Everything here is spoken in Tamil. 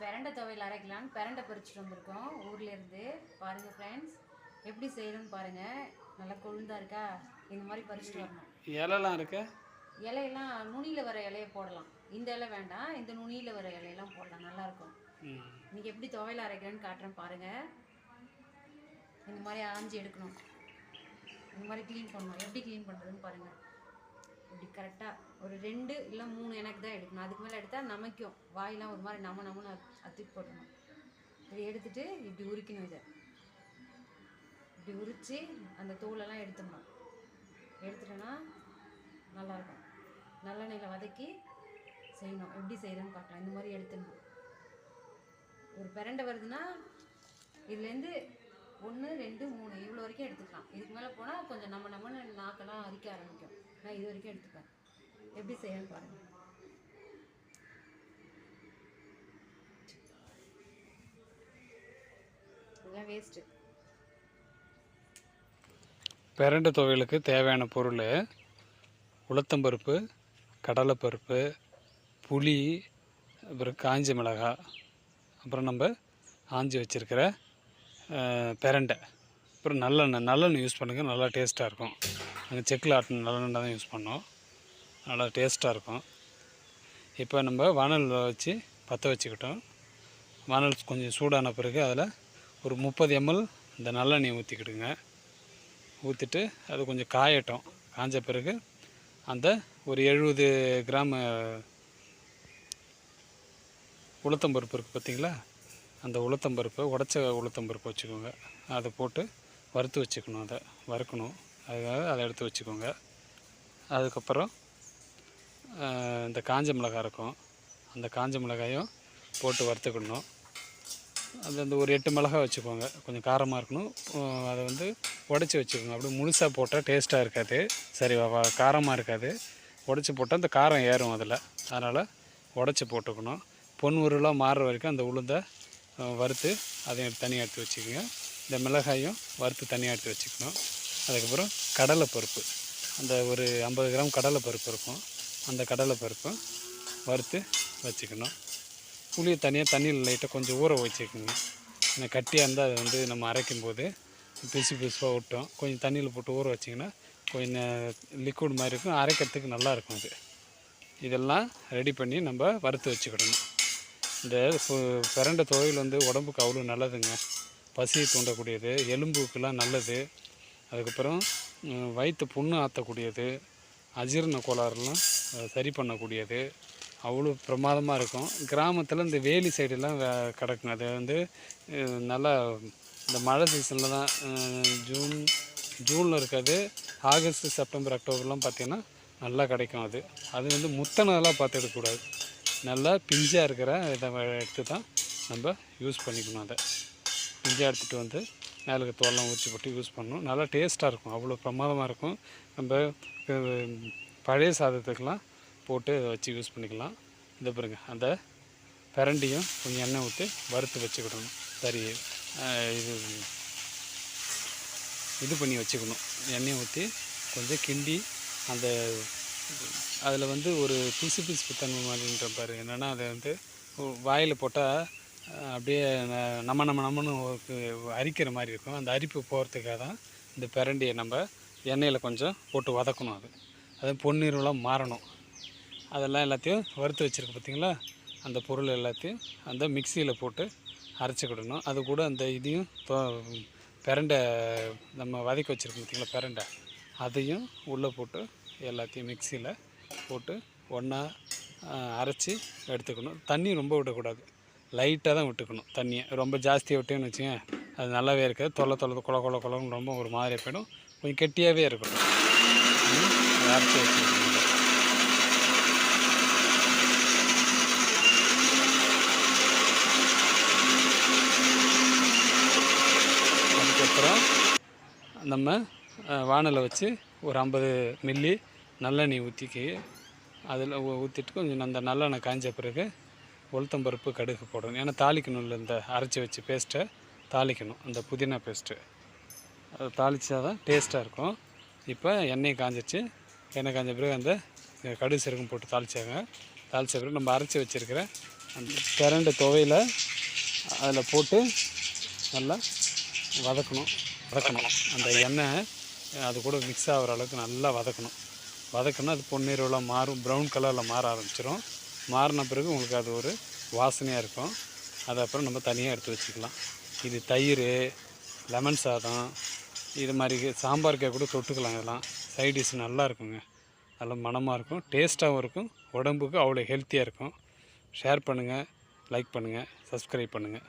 பிரண்டை துவையல் அரைக்கலான்னு பிரண்டை பறிச்சுட்டு வந்திருக்கோம். ஊர்லேருந்து பாருங்கள் ஃப்ரெண்ட்ஸ் எப்படி செய்யணும்னு பாருங்கள் நல்லா கொழுந்தா இருக்கா? இந்த மாதிரி பறிச்சுட்டு வரணும். இலைலாம் இருக்கு? இலையெல்லாம் நுனியில் வர இலைய போடலாம். இந்த இலை வேண்டாம். இந்த நுனியில் வர இலையெல்லாம் போடலாம். நல்லாயிருக்கும் இன்னைக்கு எப்படி துவையல் அரைக்கிறேன்னு காட்டுறேன் பாருங்கள் இந்த மாதிரி ஆஞ்சி எடுக்கணும். இந்த மாதிரி க்ளீன் பண்ணணும். எப்படி க்ளீன் பண்ணுறதுன்னு பாருங்கள் இப்படி கரெக்டாக ஒரு ரெண்டு இல்லை மூணு எனக்கு தான் எடுக்கணும். அதுக்கு மேலே எடுத்தால் நமக்கும் வாயெல்லாம் ஒரு மாதிரி நம்ம நம்மனு அத்துக்கு போட்டணும் இதை எடுத்துட்டு இப்படி உரிக்கணும் இதை. இப்படி உரித்து அந்த தோலெல்லாம் எடுத்துடணும். எடுத்துட்டோன்னா நல்லாயிருக்கும். நல்லெண்ணெயில் வதக்கி செய்யணும். எப்படி செய்கிறேன்னு பார்க்கலாம். இந்த மாதிரி எடுத்துடணும். ஒரு பிரண்டை வருதுன்னா இதுலேருந்து ஒன்று ரெண்டு மூணு இவ்வளோ வரைக்கும் எடுத்துக்கலாம். இதுக்கு மேலே போனால் கொஞ்சம் நம்ம நம்மன்னு நாக்கெல்லாம் அரிக்க ஆரம்பிக்கும். நான் இது வரைக்கும் எடுத்துப்பேன். எப்படி செய்யணும்னு பாருங்கள் இதெல்லாம் வேஸ்ட்டு பிரண்ட துவையலுக்கு தேவையான பொருள் உளுத்தம்பருப்பு கடலைப்பருப்பு புளி அப்புறம் காஞ்ச மிளகாய் அப்புறம் நம்ம ஆஞ்சி வச்சுருக்கிற பிரண்டை. அப்புறம் நல்லெண்ணெய் நல்லெண்ணெய் யூஸ் பண்ணுங்கள் நல்லா டேஸ்ட்டாக இருக்கும். நாங்கள் செக்கில் ஆட்டின நல்லெண்ணெய் தான் யூஸ் பண்ணோம். நல்லா டேஸ்ட்டாக இருக்கும். இப்போ நம்ம வானல் வச்சு பற்ற வச்சுக்கிட்டோம். வானல் கொஞ்சம் சூடான பிறகு அதில் ஒரு முப்பது எம்எல் இந்த நல்லெண்ணெயை ஊற்றிக்கிடுங்க ஊற்றிட்டு அது கொஞ்சம் காயட்டும். காஞ்ச பிறகு அந்த ஒரு எழுபது கிராம் உளுத்தம்பருப்பு இருக்குது பார்த்தீங்களா? அந்த உளுத்தம்பருப்பை உடச்ச உளுத்தம்பருப்பு வச்சுக்கோங்க. அதை போட்டு வறுத்து வச்சுக்கணும் அதை வறுக்கணும். அதுக்காக அதை எடுத்து வச்சுக்கோங்க. அதுக்கப்புறம் இந்த காஞ்ச மிளகாய் இருக்கும். அந்த காஞ்ச மிளகாயும் போட்டு வறுத்துக்கிடணும் அது அந்த ஒரு எட்டு மிளகாய் வச்சுக்கோங்க. கொஞ்சம் காரமாக இருக்கணும். அதை வந்து உடச்சி வச்சுக்கோங்க. அப்படியே முழுசாக போட்டால் டேஸ்ட்டாக இருக்காது. சரி காரமாக இருக்காது. உடச்சி போட்டால் அந்த காரம் ஏறும் அதில். அதனால் உடச்சி போட்டுக்கணும். பொன் உருளாக மாறுற வரைக்கும் அந்த உளுந்தை வறுத்து அதையும் தனியாக எடுத்து வச்சுக்கோங்க. இந்த மிளகாயும் வறுத்து தனியாக எடுத்து வச்சுக்கணும். அதுக்கப்புறம் கடலைப்பருப்பு. அந்த ஒரு ஐம்பது கிராம் கடலைப்பருப்பு இருக்கும். அந்த கடலைப்பருப்பும் வறுத்து வச்சுக்கணும். புளியை தனியாக தண்ணியில் லைட்டாக கொஞ்சம் ஊற வச்சுக்கோங்க. ஏன்னா கட்டியாக இருந்தால் அது வந்து நம்ம அரைக்கும் போது பிசு பிசுவாக விட்டோம். கொஞ்சம் தண்ணியில் போட்டு ஊற வச்சிங்கன்னா கொஞ்சம் லிக்விட் மாதிரி இருக்கும். அரைக்கிறதுக்கு நல்லா இருக்கும் அது. இதெல்லாம் ரெடி பண்ணி நம்ம வறுத்து வச்சுக்கிடணும். இந்த பு- தொழில் வந்து உடம்புக்கு அவ்வளோ நல்லதுங்க. பசியை தூண்டக்கூடியது எலும்புக்கெல்லாம் நல்லது. அதுக்கப்புறம் வயிற்று புண்ணு ஆற்றக்கூடியது அஜீரண கோளாறுலாம் சரி பண்ணக்கூடியது. அவ்வளோ பிரமாதமாக இருக்கும். கிராமத்தில் இந்த வேலி சைடெல்லாம் வே- கிடக்குங்க. அது வந்து நல்லா இந்த மழை சீசனில் தான் ஜூன் ஜூனில் இருக்காது ஆகஸ்ட் செப்டம்பர் அக்டோபர்லாம் பார்த்திங்கன்னா நல்லா கிடைக்கும் அது. அது வந்து முத்தனதெல்லாம் பார்த்து எடுக்கக்கூடாது. நல்லா பிஞ்சாக இருக்கிற இதை எடுத்து தான் நம்ம யூஸ் பண்ணிக்கணும் அதை. பிஞ்சாக எடுத்துகிட்டு வந்து மேலுக்கு தோல்லாம் உரிச்சு போட்டு யூஸ் பண்ணணும் நல்லா டேஸ்ட்டாக இருக்கும். அவ்வளோ பிரமாதமாக இருக்கும். நம்ம பழைய சாதத்துக்கெல்லாம் போட்டு அதை வச்சு யூஸ் பண்ணிக்கலாம். இந்த பாருங்கள் அந்த பிரண்டியும் கொஞ்சம் எண்ணெய் ஊற்றி வறுத்து வச்சுக்கிடணும் சரி இது இது பண்ணி வச்சுக்கணும். எண்ணெயை ஊற்றி கொஞ்சம் கிண்டி அந்த அதில் வந்து ஒரு பிசு பிசுப்பு தன்மை மாதிரின்ற பாரு. என்னென்னா அதை வந்து வாயில் போட்டால் அப்படியே நம்ம நம்ம நம்மன்னு அரிக்கிற மாதிரி இருக்கும். அந்த அரிப்பு போகிறதுக்காக தான் இந்த பிரண்டியை நம்ம எண்ணெயில் கொஞ்சம் போட்டு வதக்கணும் அது. அது பொன்னிறம்லாம் மாறணும். அதெல்லாம் எல்லாத்தையும் வறுத்து வச்சுருக்கு பார்த்தீங்களா அந்த பொருள் எல்லாத்தையும் அந்த மிக்சியில் போட்டு அரைச்சிக்கிடணும். அது கூட அந்த இதையும் தொ- பிரண்டை நம்ம வதக்கி வச்சுருக்கோம் பார்த்தீங்களா பிரண்டை? அதையும் உள்ளே போட்டு எல்லாத்தையும் மிக்சியில் போட்டு ஒன்றா அரைச்சி எடுத்துக்கணும். தண்ணி ரொம்ப விடக்கூடாது. லைட்டாக தான் விட்டுக்கணும் தண்ணியை. ரொம்ப ஜாஸ்தியாக விட்டேன்னு வச்சுங்க அது நல்லாவே இருக்காது. தொலை தொலை கொல கொல கொலன்னு ரொம்ப ஒரு மாதிரி போயிடும். கொஞ்சம் கெட்டியாகவே இருக்கணும் அரைச்சி அதுக்கப்புறம் நம்ம வானலை வச்சு ஒரு ஐம்பது மில்லி நல்லெண்ணெய் ஊற்றிக்கி அதில் ஊற்றிட்டு கொஞ்சம் அந்த நல்லெண்ணெய் காய்ஞ்ச பிறகு உளுத்தம்பருப்பு கடுகு போடணும். ஏன்னா தாளிக்கணும் இல்லை இந்த அரைச்சி வச்சு பேஸ்ட்டை தாளிக்கணும். அந்த புதினா பேஸ்ட்டு அதை தாளித்தா தான் டேஸ்ட்டாக இருக்கும். இப்போ எண்ணெய் காஞ்சிச்சு எண்ணெய் காஞ்ச பிறகு அந்த கடுகு சீரகம் போட்டு தாளிச்சாங்க. தாளித்த பிறகு நம்ம அரைச்சி வச்சுருக்கிற அந்த திரண்ட துவையில் அதில் போட்டு நல்லா வதக்கணும். வதக்கணும். அந்த எண்ணெய் அது கூட மிக்ஸ் ஆகிற அளவுக்கு நல்லா வதக்கணும். வதக்கணும் அது பொன்னிறவில் மாறும். ப்ரௌன் கலரில் மாற ஆரம்பிச்சிடும் மாறின பிறகு உங்களுக்கு அது ஒரு வாசனையாக இருக்கும். அது அப்புறம் நம்ம தனியாக எடுத்து வச்சுக்கலாம். இது தயிர் லெமன் சாதம் இது மாதிரி சாம்பாருக்கே கூட தொட்டுக்கலாம் இதெல்லாம். சைட் டிஷ் நல்லா இருக்குங்க. நல்ல மணமாக இருக்கும். டேஸ்ட்டாகவும் இருக்கும். உடம்புக்கு அவ்வளோ ஹெல்த்தியாக இருக்கும். ஷேர் பண்ணுங்கள் லைக் பண்ணுங்கள் சப்ஸ்கிரைப் பண்ணுங்கள்